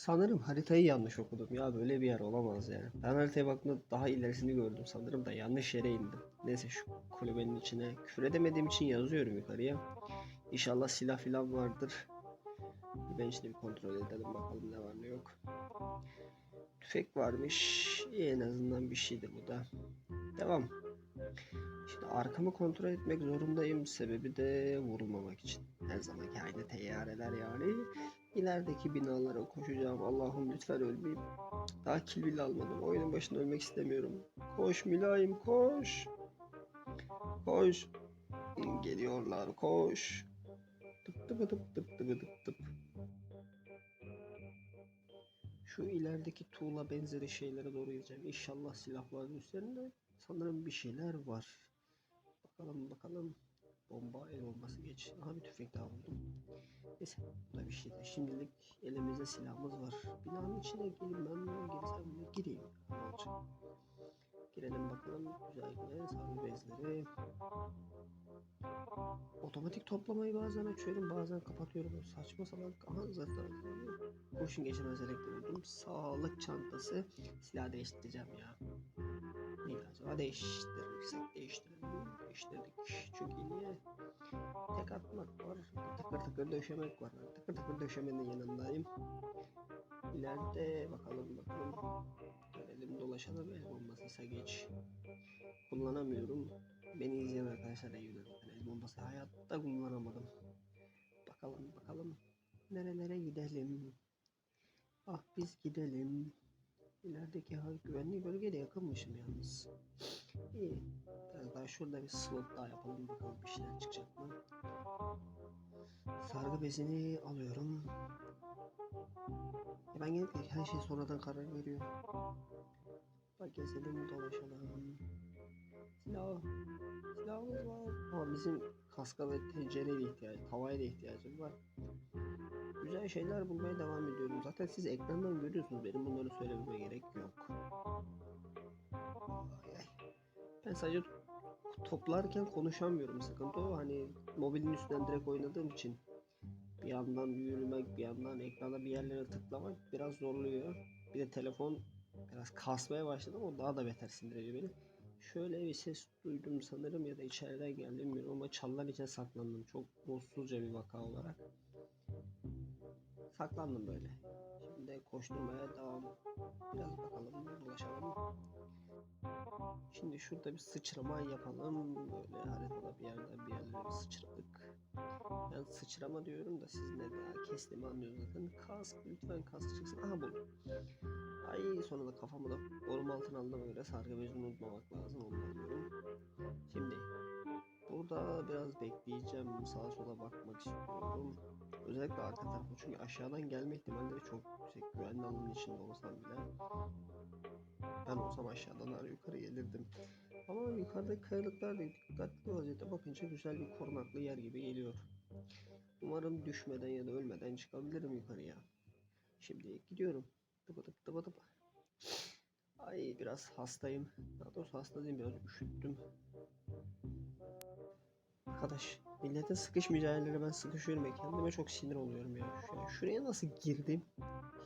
Sanırım haritayı yanlış okudum ya böyle bir yer olamaz yani. Ben haritaya baktığımda daha ilerisini gördüm sanırım da yanlış yere indim. Neyse şu kulübenin içine küfür edemediğim için yazıyorum yukarıya. İnşallah silah filan vardır. Ben işte bir kontrol edelim bakalım ne var ne yok. Tüfek varmış. İyi en azından bir şeydir bu da. Devam. Şimdi arkamı kontrol etmek zorundayım. Sebebi de vurulmamak için. Her zamanki aynı teyyareler yani. İlerideki binalara koşacağım. Allah'ım lütfen ölmeyeyim. Daha kill bile almadım. Oyunun başında ölmek istemiyorum. Koş mülayim koş. Koş. Geliyorlar koş. Tıp tıp tıp tıp tıp tıp tıp. Şu ilerideki tuğla benzeri şeylere doğru gideceğim. İnşallah silahların üzerinde sanırım bir şeyler var. Bakalım bakalım. Bomba el bombası geç. Aha bir tüfek daha buldum. Neyse bu da bir şey de. Şimdilik elimizde silahımız var. Binanın içine girmem mi girsem mi? Gireyim. Olacak? Girelim bakalım. Güzel güzel sarı bezleri. Otomatik toplamayı bazen açıyorum bazen kapatıyorum. Saçma salak. Aha zaten kurşun geçirmez elektrik buldum. Sağlık çantası. Silah değiştireceğim ya. Neydi acaba? Değiştirirsek değiştirelim. Değiştirdik. Çünkü niye? Tek atmak var. Tıkır tıkır döşemek var. Tıkır tıkır döşemenin yanındayım. İleride bakalım bakalım. Görelim dolaşalım. El bombası ise geç. Kullanamıyorum. Beni izleyen arkadaşlar iyi bilir. El bombası hayatta kullanamadım. Bakalım bakalım. Nerelere gidelim? Ah biz gidelim. İlerideki güvenli bölgeye de yakınmışım yalnız. İyi. Daha şurada bir slot daha yapalım bakalım bir şeyler çıkacak mı? Sargı bezini alıyorum. Ya ben genellikle her şey sonradan karar veriyorum. Bak gezelim dolaşalım. Silah. Silahımız var. Ama bizim kaska ve tencereye de ihtiyacı, tavaya da ihtiyacım var. Güzel şeyler bulmaya devam ediyorum. Zaten siz ekrandan görüyorsunuz. Benim bunları söylememe gerek yok. Ben sadece toplarken konuşamıyorum. Sıkıntı o. Hani mobilin üstünden direkt oynadığım için bir yandan yürümek, bir yandan ekrana bir yerlere tıklamak biraz zorluyor. Bir de telefon biraz kasmaya başladı ama daha da beter sindiriyor beni. Şöyle bir ses duydum sanırım ya da içeriden geldi bilmiyorum ama çalılar içine saklandım. Çok mutsuzca bir vaka olarak. Saklandım böyle. Şimdi koşturmaya devam. Biraz bakalım dolaşalım. Şimdi şurada bir sıçrama yapalım. Böyle haritada bir yerden bir yerlere bir sıçradık. Ben sıçrama diyorum da siz ne daha kestiğimi anlıyorsunuz zaten. Kask lütfen kask çıksın. Aha buldum. Ay sonunda kafamı da borum altına aldığıma göre sargı bezini unutmamak lazım onu alıyorum. Şimdi burada biraz bekleyeceğim. Sağa sola bakmak istiyorum. Özellikle arka tarafa çünkü aşağıdan gelme ihtimalleri çok yüksek. Güvenli alanın içinde olsam bile. Aşağıdan ara yukarı gelirdim. Ama yukarıdaki kayalıklar da dikkatli vaziyette bakınca güzel bir korunaklı yer gibi geliyor. Umarım düşmeden ya da ölmeden çıkabilirim yukarıya. Şimdi gidiyorum. Tıpı tıp tıpı tıp. Ay biraz hastayım. Daha doğrusu hasta değilim biraz üşüttüm. Arkadaş milletin sıkışmayacağı yerlere ben sıkışıyorum ya kendime çok sinir oluyorum ya. Yani şuraya nasıl girdim?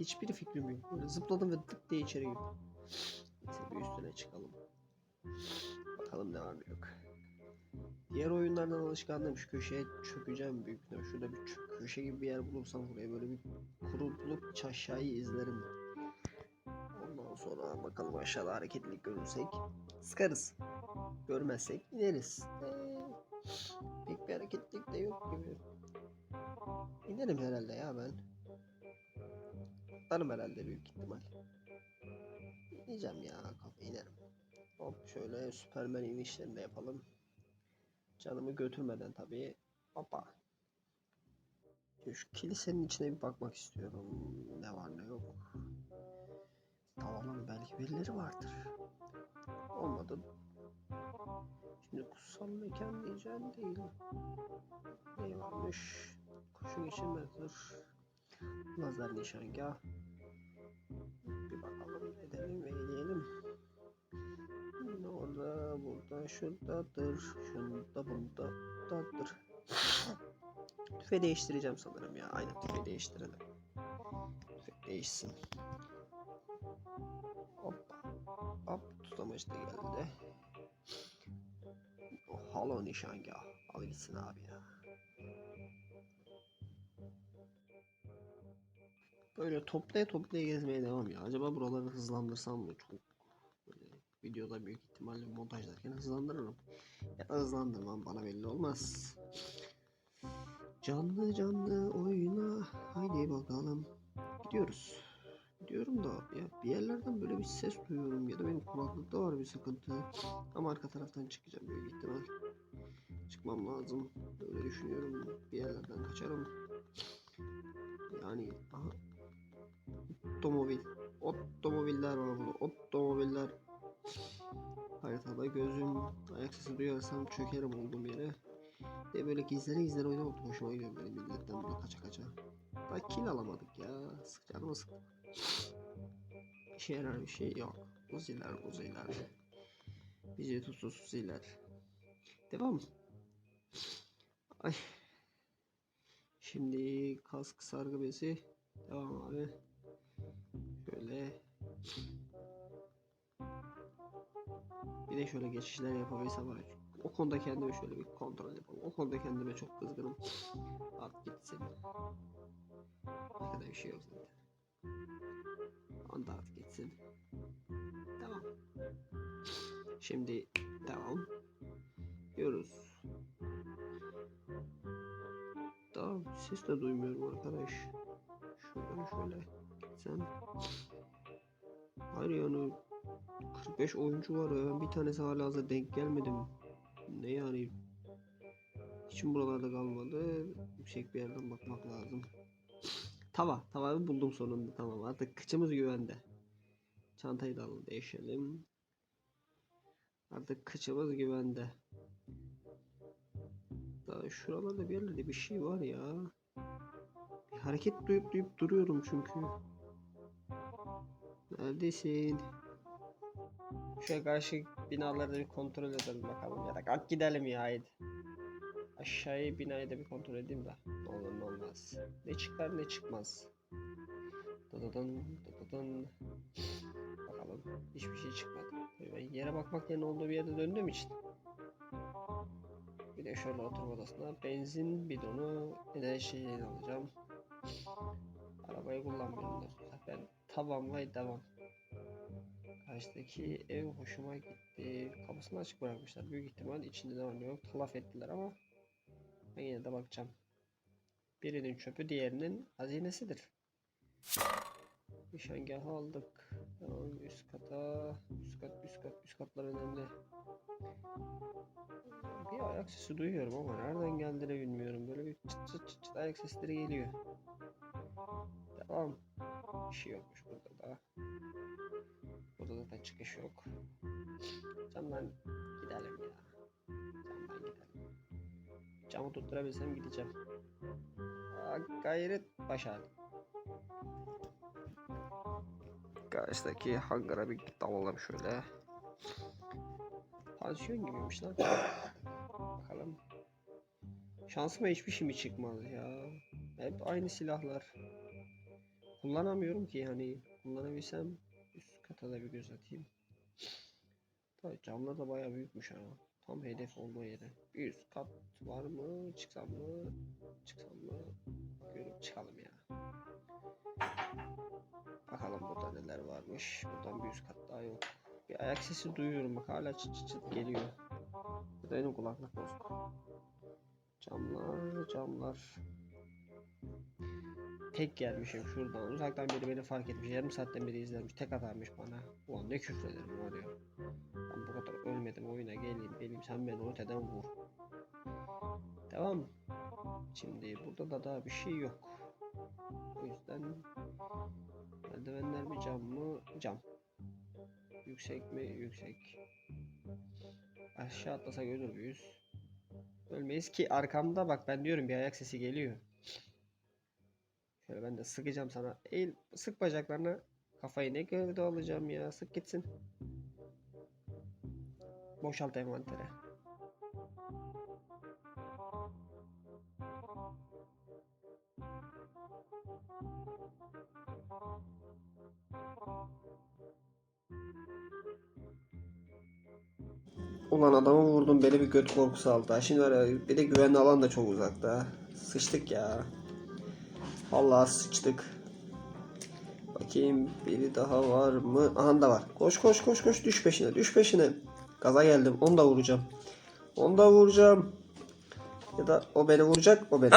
Hiçbir fikrim yok. Böyle zıpladım ve tık diye içeri girdim. Neyse bir üstüne çıkalım. Bakalım ne var ne yok. Diğer oyunlardan alışkanlığım şu köşeye çökeceğim büyük ihtimal. Şurada bir köşe gibi bir yer bulursam buraya böyle bir kurulup hiç aşağıyı izlerim. Ondan sonra bakalım aşağıda hareketlilik görürsek sıkarız. Görmezsek ineriz. Ee, pek bir hareketlilik de yok gibi. İnerim herhalde ya ben. Atlarım herhalde büyük ihtimal. İneceğim ya kafa inerim. Hop şöyle Süpermen inişlerini yapalım. Canımı götürmeden tabii. Hoppa. Şu kilisenin içine bir bakmak istiyorum. Ne var ne yok. Tamam belki birileri vardır. Olmadı. Şimdi kutsal mekan diyeceğim değil. Ne varmış? Kuşu geçirmezdir. Lazer nişangah. Bir bakalım edelim eleyelim. Yine orada, burada, şuradadır. Şurada, burada, buradadır. Tüfe değiştireceğim sanırım ya. Aynen tüfe değiştirelim. Tüfe değişsin. Hop. Hop tutamaç da geldi. O halo nişangah. Al gitsin abi ya. Böyle toplaya toplaya gezmeye devam ya. Acaba buraları hızlandırsam mı? Çok böyle videoda büyük ihtimalle montajlarken hızlandırırım. Ya da hızlandırmam bana belli olmaz. Canlı canlı oyna. Haydi bakalım. Gidiyoruz. Gidiyorum da ya bir yerlerden böyle bir ses duyuyorum ya da benim kulaklıkta var bir sıkıntı. Ama arka taraftan çıkacağım büyük ihtimal. Çıkmam lazım. Öyle düşünüyorum. Bir yerlerden kaçarım. Yani aha. Otomobil. Otomobiller var burada. Otomobiller. Haritada gözüm ayak sesi duyarsam çökerim olduğum yere. Ve böyle gizlere gizlere oynamak hoşuma gidiyor böyle milletten böyle kaça kaça. Daha kill alamadık ya. Sık canımı sık. İşe yarar bir şey yok. Uziler uziler. Bizi tutsuz uziler. Devam. Ay. Şimdi kask sargı bezi. Devam abi. Şöyle. Bir de şöyle geçişler yapabilsem var. O konuda kendime şöyle bir kontrol yapalım. O konuda kendime çok kızgınım. At gitsin. Başka da bir şey yok zaten. Onda at gitsin. Tamam. Şimdi devam. Diyoruz. Daha ses de duymuyorum arkadaş. Şuradan şöyle gitsem. Hayır yani 45 oyuncu var ya ben bir tanesi hala hazır denk gelmedim. Ne yani? Mi buralarda kalmadı? Yüksek bir yerden bakmak lazım. Tava. Tavayı buldum sonunda tamam artık kıçımız güvende. Çantayı da değişelim. Artık kıçımız güvende. Daha şuralarda bir yerlerde bir şey var ya. Bir hareket duyup duyup duruyorum çünkü. Neredesin? Şöyle karşı binaları bir kontrol edelim bakalım. Ya da kalk gidelim ya haydi. Aşağıya binayı da bir kontrol edeyim de. Ne olur ne olmaz. Ne çıkar ne çıkmaz. Dıdıdın dıdıdın. Bakalım. Hiçbir şey çıkmadı. Ben yere bakmak yerine olduğu bir yerde döndüğüm için. Bir de şöyle oturma odasına benzin bidonu enerji alacağım. Arabayı kullanmıyorum. Ben ve devam. Karşıdaki ev hoşuma gitti. Kapısını açık bırakmışlar. Büyük ihtimal içinde ne var ne yok talaf ettiler ama ben yine de bakacağım. Birinin çöpü diğerinin hazinesidir. Nişangahı aldık. Tamam üst kata. Üst kat üst kat üst katlar önemli. Bir ayak sesi duyuyorum ama nereden geldiğini bilmiyorum. Böyle bir çıt çıt çıt çıt ayak sesleri geliyor. Devam. Bir şey yokmuş da. Burada zaten çıkış yok. Camdan gidelim ya. Camdan gidelim. Camı tutturabilsem gideceğim. Aa, gayret başardım. Karşıdaki hangara bir dalalım şöyle. Pansiyon gibiymiş lan. Bakalım. Şansıma hiçbir şey mi çıkmaz ya. Hep aynı silahlar. Kullanamıyorum ki hani kullanabilsem üst kata da bir göz atayım. Tabii camlar da bayağı büyükmüş ha. Tam hedef olma yeri. Bir üst kat var mı? Çıksam mı? Çıksam mı? Görüp çıkalım ya. Bakalım burada neler varmış. Buradan bir üst kat daha yok. Bir ayak sesi duyuyorum bak hala çıt çıt çıt geliyor. Bu da benim kulaklık bozuk. Camlar, camlar. Tek gelmişim şuradan. Uzaktan biri beni fark etmiş. Yarım saatten beri izlemiş. Tek atarmış bana. Ulan ne küfrederim var ya. Ben bu kadar ölmedim oyuna geleyim. Benim sen beni öteden vur. Devam. Şimdi burada da daha bir şey yok. O yüzden merdivenler mi cam mı? Cam. Yüksek mi? Yüksek. Aşağı atlasak ölür müyüz? Ölmeyiz ki arkamda bak ben diyorum bir ayak sesi geliyor. Şöyle ben de sıkacağım sana. Eğil, sık bacaklarına. Kafayı ne gövde alacağım ya. Sık gitsin. Boşalt envantere. Ulan adamı vurdum beni bir göt korkusu aldı. Şimdi var bir de güvenli alan da çok uzakta. Sıçtık ya. Vallahi sıçtık. Bakayım biri daha var mı? Aha da var. Koş koş koş koş düş peşine düş peşine. Gaza geldim onu da vuracağım. Onu da vuracağım. Ya da o beni vuracak o beni.